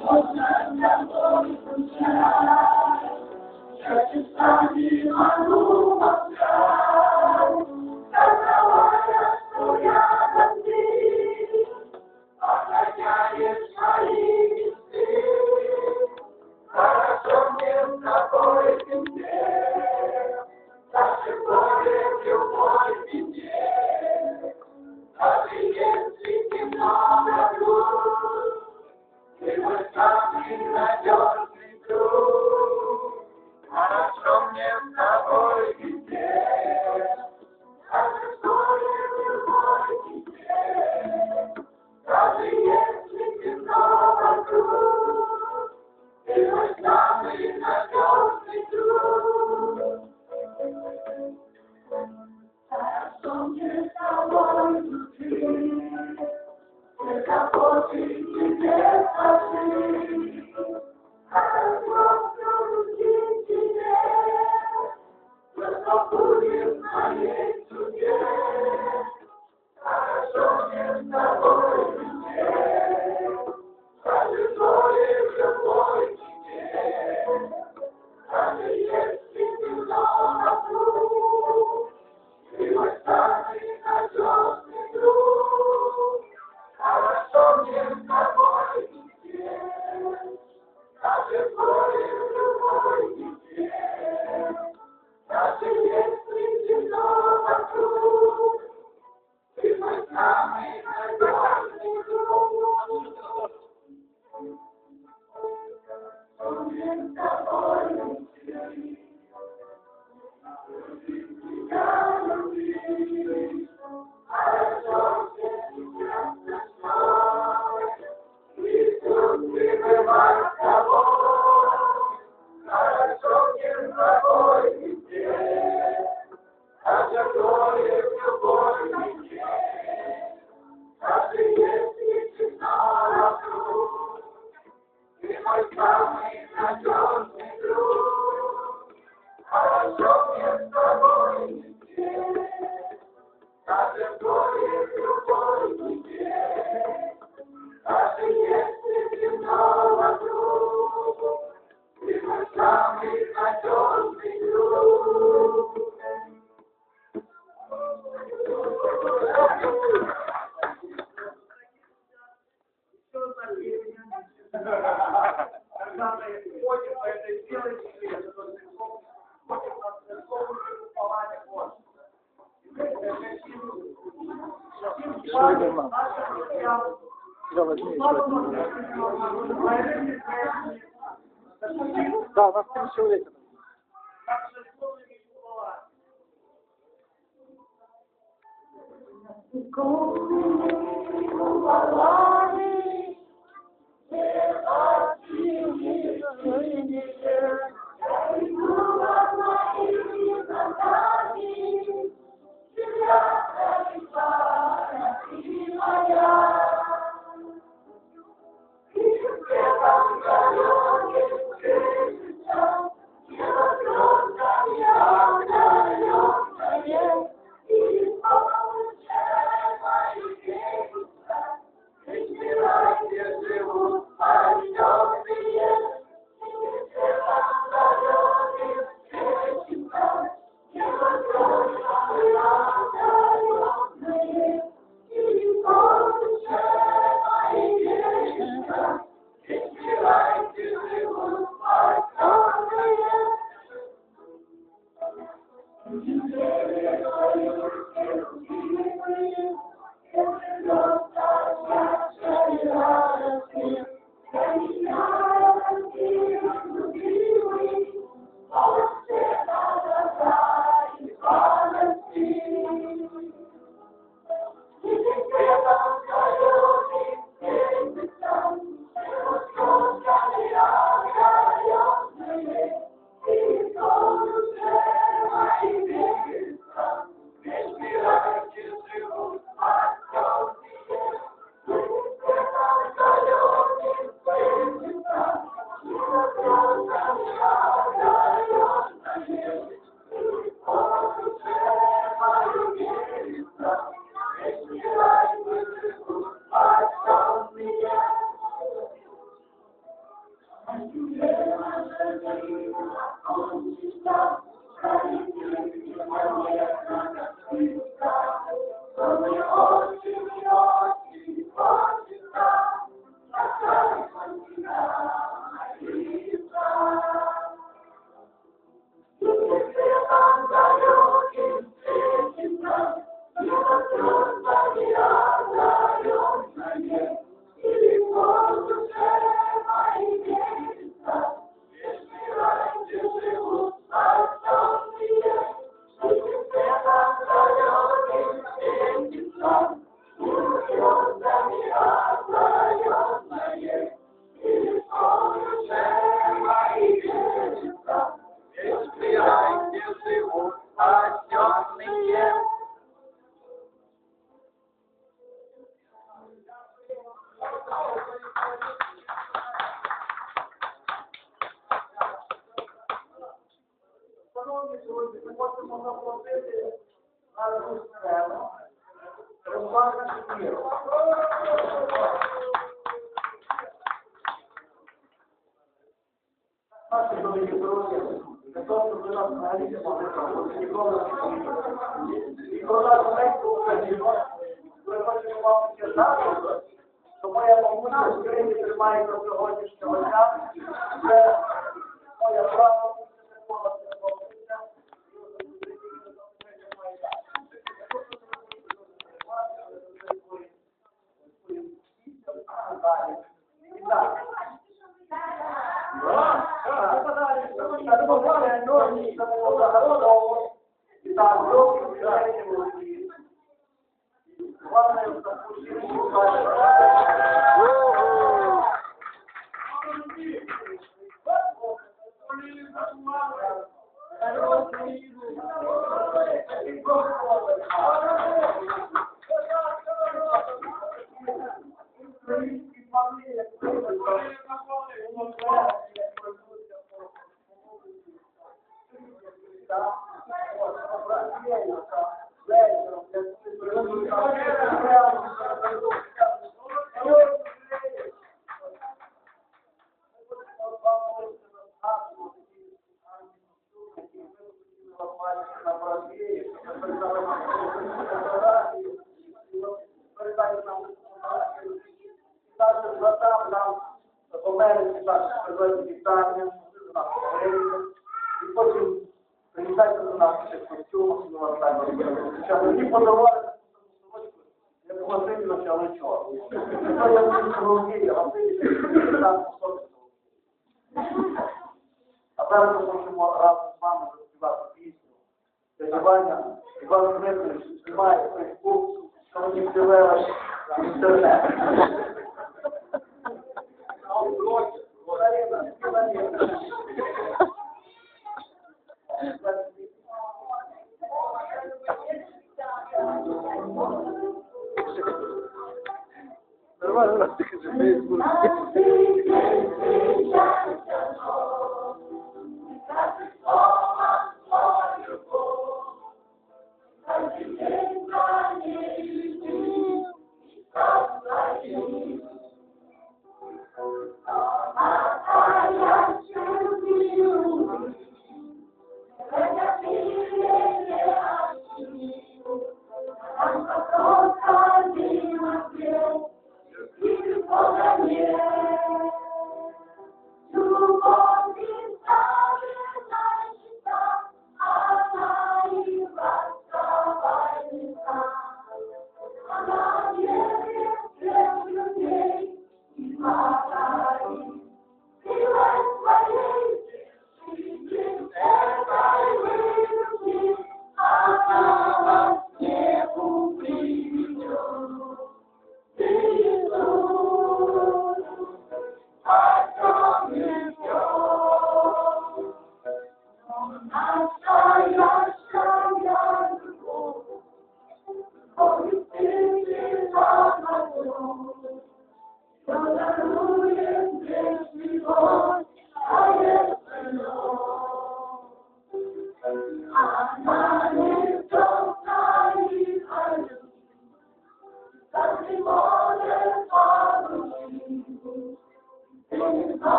Church is on the roof God. the Söylemem. Да, нас там все лето. Come, Thank you. Aye. Для того, щоб ви нас взагалі не могли ніколи не могли. І про нас маленьку Україну, ми хочемо вам сказати, що моя бабуся в Кримі тримає сьогоднішнього дня. Це моя права, І потім приїжджайте до нас ще і вас так. Мені подарували Василь Чаличок. Це я а Василь там особисто. А зараз ми можемо разом з вами заспівати пісню. Дядя Іван Дмитрович знімає Фейсбук, що мені в інтернет. Нормально, у нас таке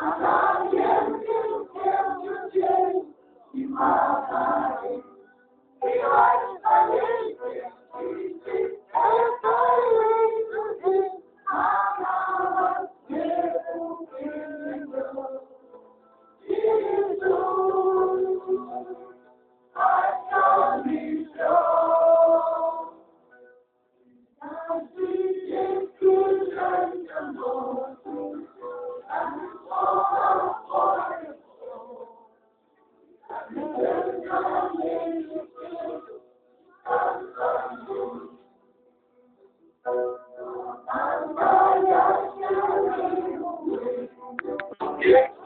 Amar, eu, eu, eu, eu, eu, eu, eu, eu, eu, Yeah.